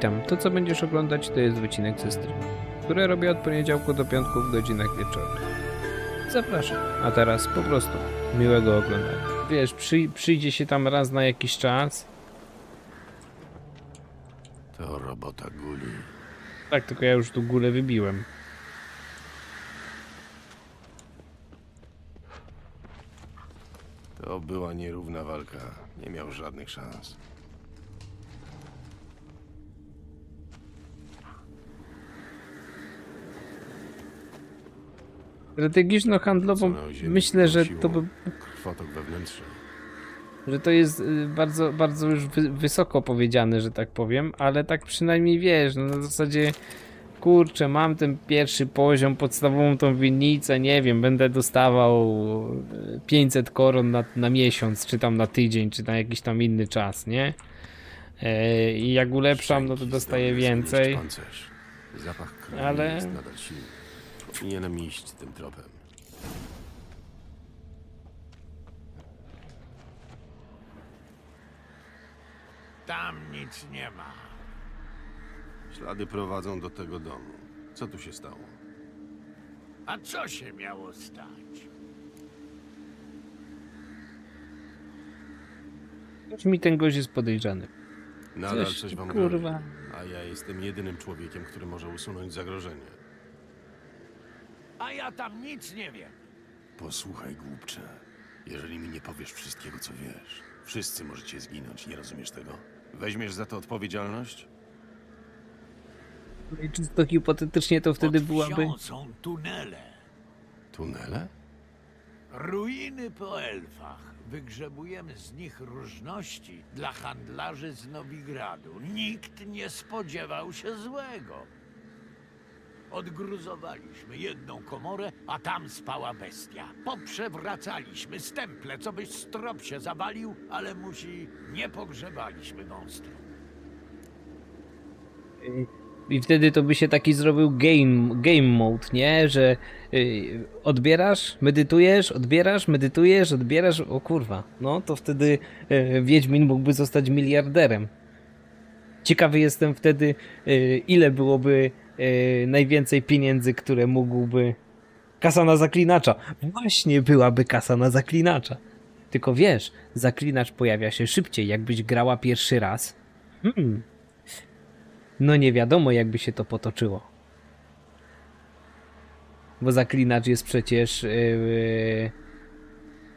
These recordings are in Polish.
Witam, to co będziesz oglądać to jest wycinek ze streamu, które robię od poniedziałku do piątku w godzinach wieczornych. Zapraszam, a teraz po prostu miłego oglądania. Wiesz, przy, przyjdzie się tam raz na jakiś czas, To robota guli. tak tylko ja już tu górę wybiłem. To była nierówna walka. Nie miał żadnych szans. Strategiczno-handlową myślę, że to by Krwotok wewnętrzny. że to jest y, bardzo, bardzo już wy, wysoko powiedziane, że tak powiem, ale tak przynajmniej wiesz, no na zasadzie kurczę, mam ten pierwszy poziom, podstawową tą winnicę, nie wiem, będę dostawał y, 500 koron na, na miesiąc, czy tam na tydzień, czy na jakiś tam inny czas, nie? E, I jak ulepszam, no to dostaję więcej. Ale-. Powinienem iść tym tropem. Tam nic nie ma. Ślady prowadzą do tego domu. Co tu się stało? A co się miało stać? Mi ten gość jest podejrzany. Nadal Coś, coś, wam kurwa. grozi. A ja jestem jedynym człowiekiem, który może usunąć zagrożenie. A ja tam nic nie wiem. Posłuchaj, głupcze. Jeżeli mi nie powiesz wszystkiego, co wiesz, wszyscy możecie zginąć, nie rozumiesz tego? Weźmiesz za to odpowiedzialność? No i czysto hipotetycznie to wtedy Pod byłaby... wsią są tunele. Tunele? Ruiny po elfach. Wygrzebujemy z nich różności dla handlarzy z Nowigradu. Nikt nie spodziewał się złego. Odgruzowaliśmy jedną komorę, a tam spała bestia. Poprzewracaliśmy stemple, co byś strop się zawalił, ale musi nie pogrzebaliśmy monstrum. I wtedy to by się taki zrobił game, game mode, nie? Że y, odbierasz, medytujesz, odbierasz, medytujesz, odbierasz. O kurwa, no to wtedy y, Wiedźmin mógłby zostać miliarderem. Ciekawy jestem wtedy, y, ile byłoby y, najwięcej pieniędzy, które mógłby. Kasa na zaklinacza. Właśnie byłaby kasa na zaklinacza. Tylko wiesz, zaklinacz pojawia się szybciej, jakbyś grała pierwszy raz. Hmm. No nie wiadomo, jakby się to potoczyło. Bo zaklinacz jest przecież. Yy,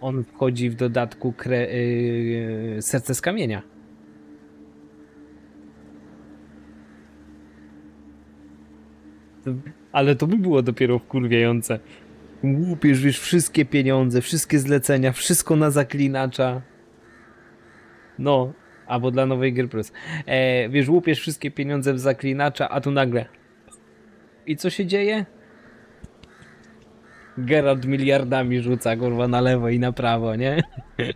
on wchodzi w dodatku kre, yy, serce z kamienia. Ale to by było dopiero wkurwiające. Łupiesz, wiesz, wszystkie pieniądze, wszystkie zlecenia, wszystko na zaklinacza. No, albo dla nowej gry plus. E, wiesz, łupiesz wszystkie pieniądze w zaklinacza, a tu nagle. I co się dzieje? Geralt miliardami rzuca, kurwa, na lewo i na prawo, nie?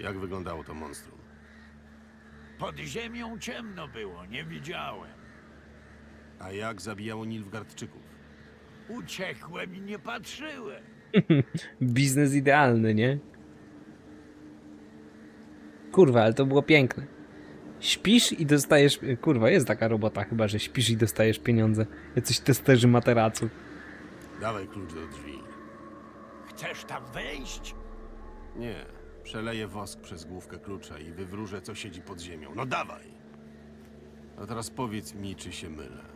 Jak wyglądało to monstrum? Pod ziemią ciemno było, nie widziałem. A jak zabijało Nilfgardczyków? Uciekłem i nie patrzyłem. Biznes idealny, nie? Kurwa, ale to było piękne. Śpisz i dostajesz. Kurwa, jest taka robota chyba, że śpisz i dostajesz pieniądze. Jacyś testerzy materaców. Dawaj klucz do drzwi. Chcesz tam wejść? Nie. Przeleję wosk przez główkę klucza i wywróżę, co siedzi pod ziemią. No dawaj! A teraz powiedz mi, czy się mylę.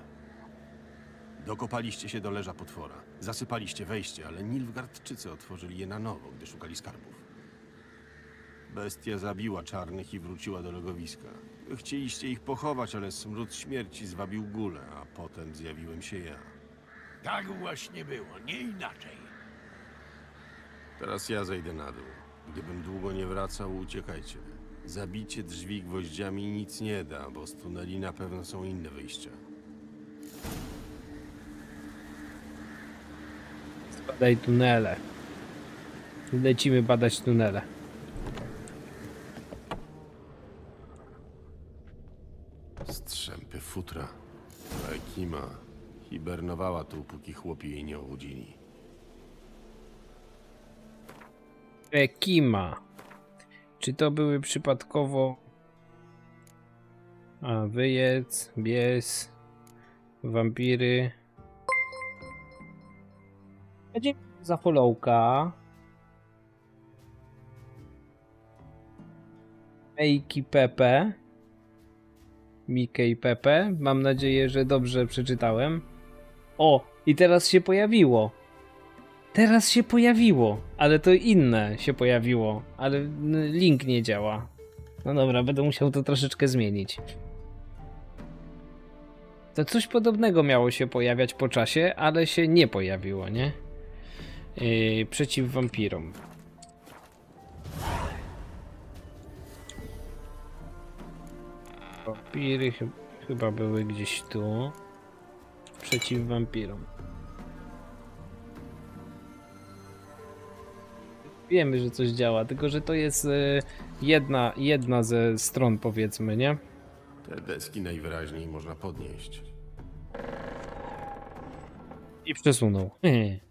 Dokopaliście się do leża potwora. Zasypaliście wejście, ale Nilfgardczycy otworzyli je na nowo, gdy szukali skarbów. Bestia zabiła czarnych i wróciła do legowiska. Chcieliście ich pochować, ale smród śmierci zwabił gulę, a potem zjawiłem się ja. Tak właśnie było, nie inaczej. Teraz ja zejdę na dół. Gdybym długo nie wracał, uciekajcie. Zabicie drzwi gwoździami nic nie da, bo z tuneli na pewno są inne wyjścia. Badaj tunele. Lecimy badać tunele. Strzępy futra. Ekima hibernowała tu, póki chłopi jej nie obudzili. Ekima. Czy to były przypadkowo A, wyjec, bies, wampiry. Będzie za followka. Ejki Pepe. Mickey Pepe. Mam nadzieję, że dobrze przeczytałem. O, i teraz się pojawiło. Teraz się pojawiło, ale to inne się pojawiło, ale link nie działa. No dobra, będę musiał to troszeczkę zmienić. To coś podobnego miało się pojawiać po czasie, ale się nie pojawiło, nie? Yy, przeciw wampirom. Wampiry chy- chyba były gdzieś tu. Przeciw wampirom. Wiemy, że coś działa, tylko że to jest e, jedna, jedna ze stron, powiedzmy, nie? Te deski najwyraźniej można podnieść. I przesunął.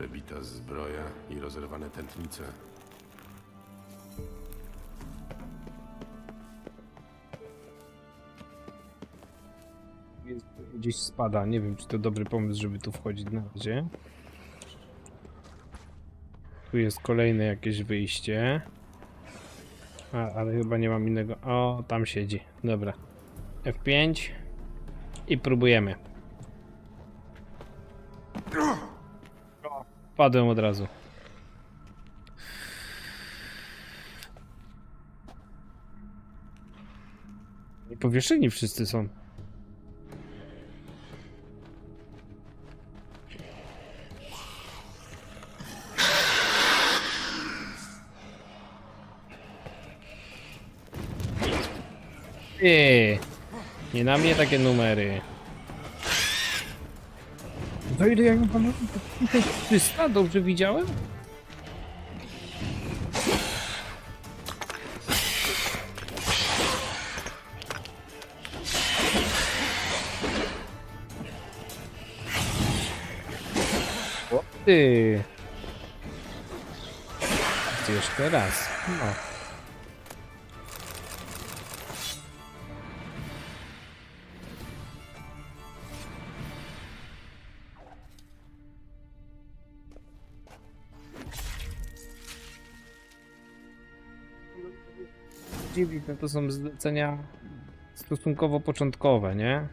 Przebita zbroja i rozerwane tętnice. Jest- Gdzieś spada. Nie wiem, czy to dobry pomysł, żeby tu wchodzić na razie. Tu jest kolejne jakieś wyjście. A, ale chyba nie mam innego. O, tam siedzi. Dobra. F5. I próbujemy. O, Padłem od razu. Powieszeni wszyscy są. Ty, nie na mnie takie numery. Za ile ja ją pamiętam? 300? Dobrze widziałem? Ty jeszcze raz. No. Dziwne to są zlecenia stosunkowo początkowe, nie?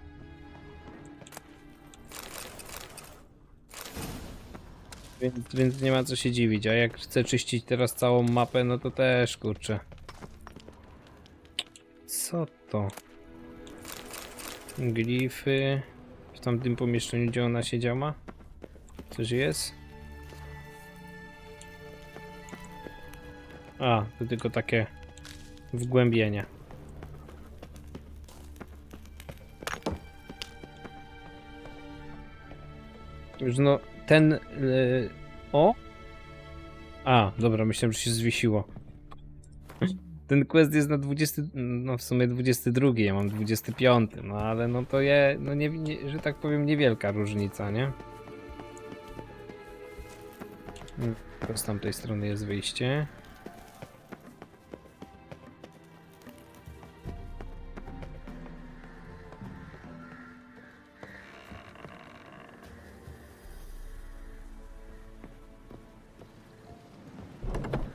Więc, więc nie ma co się dziwić, a jak chcę czyścić teraz całą mapę, no to też kurczę. Co to? Glify. W tamtym pomieszczeniu, gdzie ona siedziała? Coś jest? A, to tylko takie wgłębienie. Już no, ten... y, o? A, dobra, myślałem, że się zwiesiło. Ten quest jest na 20, no w sumie 22, ja mam 25, no ale no to je, no nie, nie, że tak powiem, niewielka różnica, nie? Mm, z tamtej strony jest wyjście.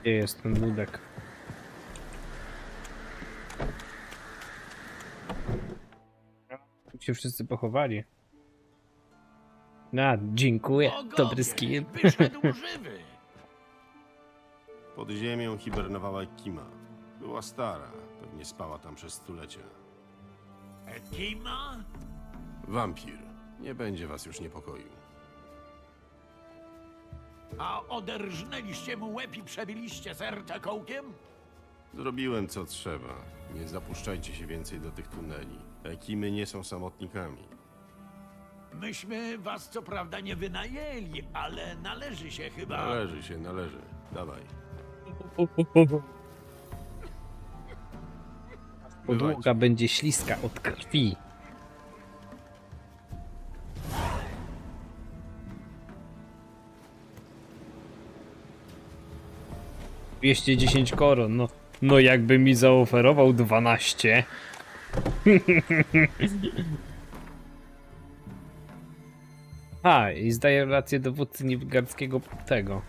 Gdzie jest ten ludek? Tu się wszyscy pochowali. A, dziękuję. Bogowie, Dobry skill. Wyszedł żywy. Pod ziemią hibernowała Kima. Była stara, pewnie spała tam przez stulecia. Ekima? Wampir. Nie będzie was już niepokoił. A oderżnęliście mu łeb i przebiliście serce kołkiem? Zrobiłem co trzeba. Nie zapuszczajcie się więcej do tych tuneli. Ekimy nie są samotnikami. Myśmy was co prawda nie wynajęli, ale należy się chyba... Należy się, należy. Dawaj. Podłoga będzie śliska od krwi. Dwieście dziesięć koron, no, no jakby mi zaoferował 12. A, i zdaję rację dowódcy Nilfgaardzkiego tego.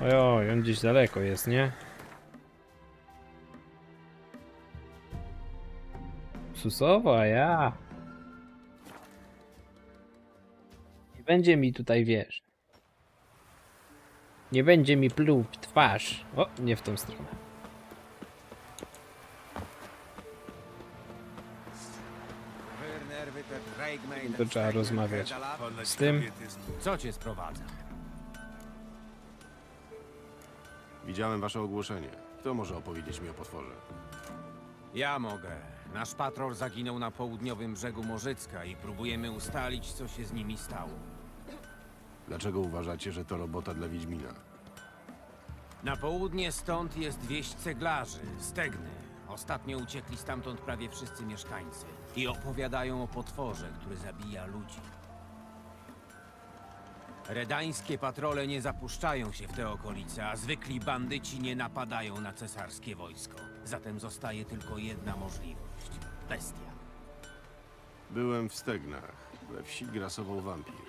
Ojoj, on gdzieś daleko jest, nie? Susowa, ja. Nie będzie mi tutaj, wiesz. Nie będzie mi pluł w twarz. O, nie w tą stronę. To trzeba rozmawiać z tym. Co cię sprowadza? Widziałem wasze ogłoszenie. Kto może opowiedzieć mi o potworze? Ja mogę. Nasz patrol zaginął na południowym brzegu Morzycka i próbujemy ustalić, co się z nimi stało. Dlaczego uważacie, że to robota dla Wiedźmina? Na południe stąd jest wieś ceglarzy, Stegny. Ostatnio uciekli stamtąd prawie wszyscy mieszkańcy i opowiadają o potworze, który zabija ludzi. Redańskie patrole nie zapuszczają się w te okolice, a zwykli bandyci nie napadają na cesarskie wojsko. Zatem zostaje tylko jedna możliwość. Bestia. Byłem w Stegnach. We wsi grasował wampir.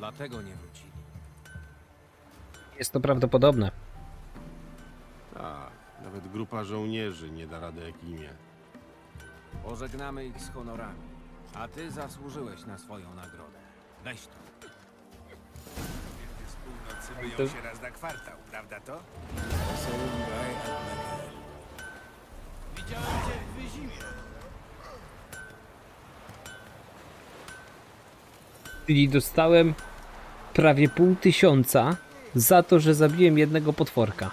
Dlatego nie wrócili. Jest to prawdopodobne. Tak, nawet grupa żołnierzy nie da rady jak imię. Pożegnamy ich z honorami. A ty zasłużyłeś na swoją nagrodę. Weź to. Z północy myją to- się raz na kwartał, prawda to? Widziałem cię w Wyzimie. Czyli dostałem prawie pół tysiąca za to, że zabiłem jednego potworka.